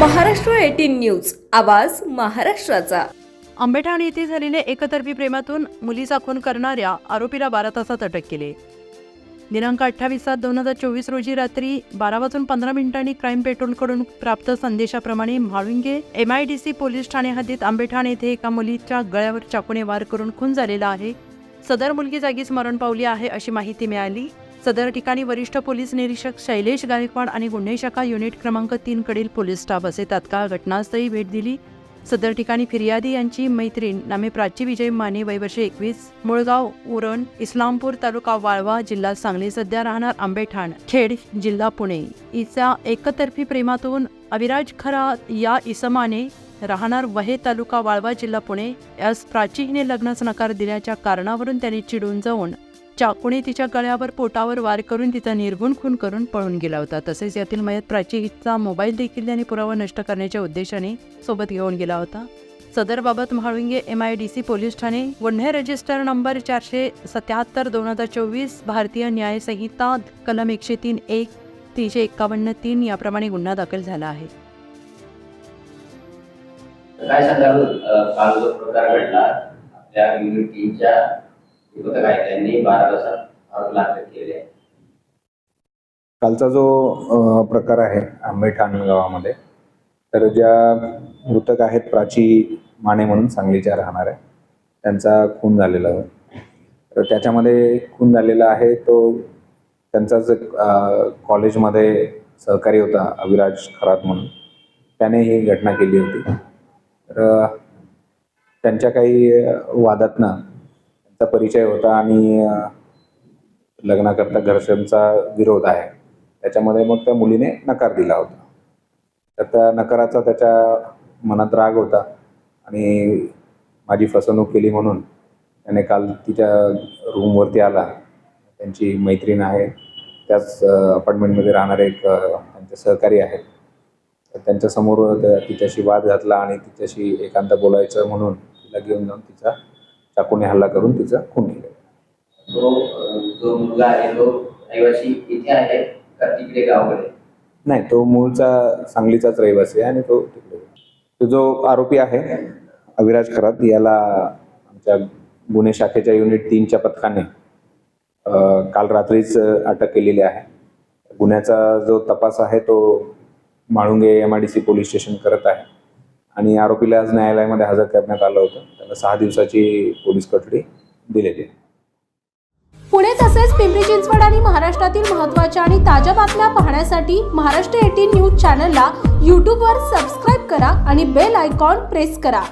Maharashtra eighteen news आवाज महाराष्ट्राचा. आंबेठाण येथे झालेल्या एकतर्फी प्रेमातून मुलीचा खून करणाऱ्या आरोपीला बारा तासात अटक केली. दिनांक अठ्ठावीस सात दोन हजार चोवीस रोजी रात्री बारा वाजून पंधरा मिनिटांनी क्राईम पेट्रोलकडून प्राप्त संदेशाप्रमाणे Mhalunge M I D C police Thane हद्दीत आंबेठाण येथे एका मुलीच्या गळ्यावर चाकूने वार करून खून झालेला आहे. सदर मुलगी जागीच मरण पावली आहे अशी माहिती मिळाली. सदर ठिकाणी वरिष्ठ पोलीस निरीक्षक शैलेश गायकवाड आणि गुन्हे शाखा युनिट क्रमांक तीन कडील पोलीस स्टाफ असे तात्काळ घटनास्थळी भेट दिली. सदर ठिकाणी फिर्यादी यांची मैत्रीण नामे प्राची विजय माने वयवर्षे एकवीस मुळगाव उरण इस्लामपूर तालुका वाळवा जिल्हा सांगली सध्या राहणार आंबेठाण खेड जिल्हा पुणे. इचा एकतर्फी प्रेमातून अविराज खरा या इसमाने राहणार वहे तालुका वाळवा जिल्हा पुणे. यास प्राची हिने लग्नास नकार दिल्याच्या कारणावरून त्यांनी चिडून जाऊन चाकूने तिच्या गळ्यावर पोटावर वार करून तिचा निर्गुण खून करून पळून गेला होता. तसेच यातील मयत प्राची हिचा मोबाईल देखील त्याने पुरावा नष्ट करण्याच्या उद्देशाने सोबत घेऊन गेला होता. सदरबाबत Mhalunge M I D C police Thane गुन्हे रजिस्टर नंबर चारशे सत्याहत्तर दोन हजार चोवीस भारतीय न्याय संहिता कलम एकशे तीन एक तीनशे एक्कावन्न तीन याप्रमाणे गुन्हा दाखल झाला आहे. काय सांगाल? काल जो प्रकार घडला आपल्या युनिट टीमच्या त्यांनी बारा तासात कालचा जो अ, प्रकार आहे आंबेठाण गावामध्ये तर ज्या मृतक आहेत प्राची माने म्हणून सांगलीच्या राहणार आहे त्यांचा खून झालेला आहे. तर त्याच्यामध्ये खून झालेला आहे तो त्यांचाच एक, अ, कॉलेजमध्ये सहकारी होता अविराज खरात म्हणून. त्याने ही घटना केली होती. तर त्यांच्या काही वादातनं चा परिचय होता आणि लग्नाकरता घरच्यांचा विरोध आहे. त्याच्यामध्ये मग त्या मुलीने नकार दिला होता. तर त्या नकाराचा त्याच्या मनात राग होता आणि माझी फसवणूक केली म्हणून त्याने काल तिच्या रूमवरती आला. त्यांची मैत्रीण आहे. त्याच अपार्टमेंटमध्ये राहणारे एक त्यांचे सहकारी आहेत. तर त्यांच्यासमोर तिच्याशी वाद घातला आणि तिच्याशी एकांत बोलायचं म्हणून तिला घेऊन जाऊन तिचा चाकूने हल्ला करून तिचा खून केला. तो जो मुलगा आहे तो रहिवासी इथे आहे का तिकडे गावाकडे? नाही तो मूळचा सांगलीचाच रहिवासी आहे आणि तो तिकडे तो जो आरोपी आहे अविराज खरात याला आमच्या गुन्हे शाखेच्या युनिट तीनच्या पथकाने काल रात्रीच अटक केलेली आहे. गुन्ह्याचा जो तपास आहे तो Malunge M I D C police station करत आहे. आणि आरोपीला आज न्यायालयामध्ये हजर करण्यात आलं होतं. त्याला सहा दिवसाची पोलीस कोठडी दिलेली आहे. पुणे तसेच पिंपरी चिंचवड आणि महाराष्ट्रातील महत्त्वाच्या आणि ताज्या बातम्या पाहण्यासाठी महाराष्ट्र एटीन न्यूज चॅनलला यूट्यूबवर सबस्क्राईब करा आणि बेल आयकॉन प्रेस करा.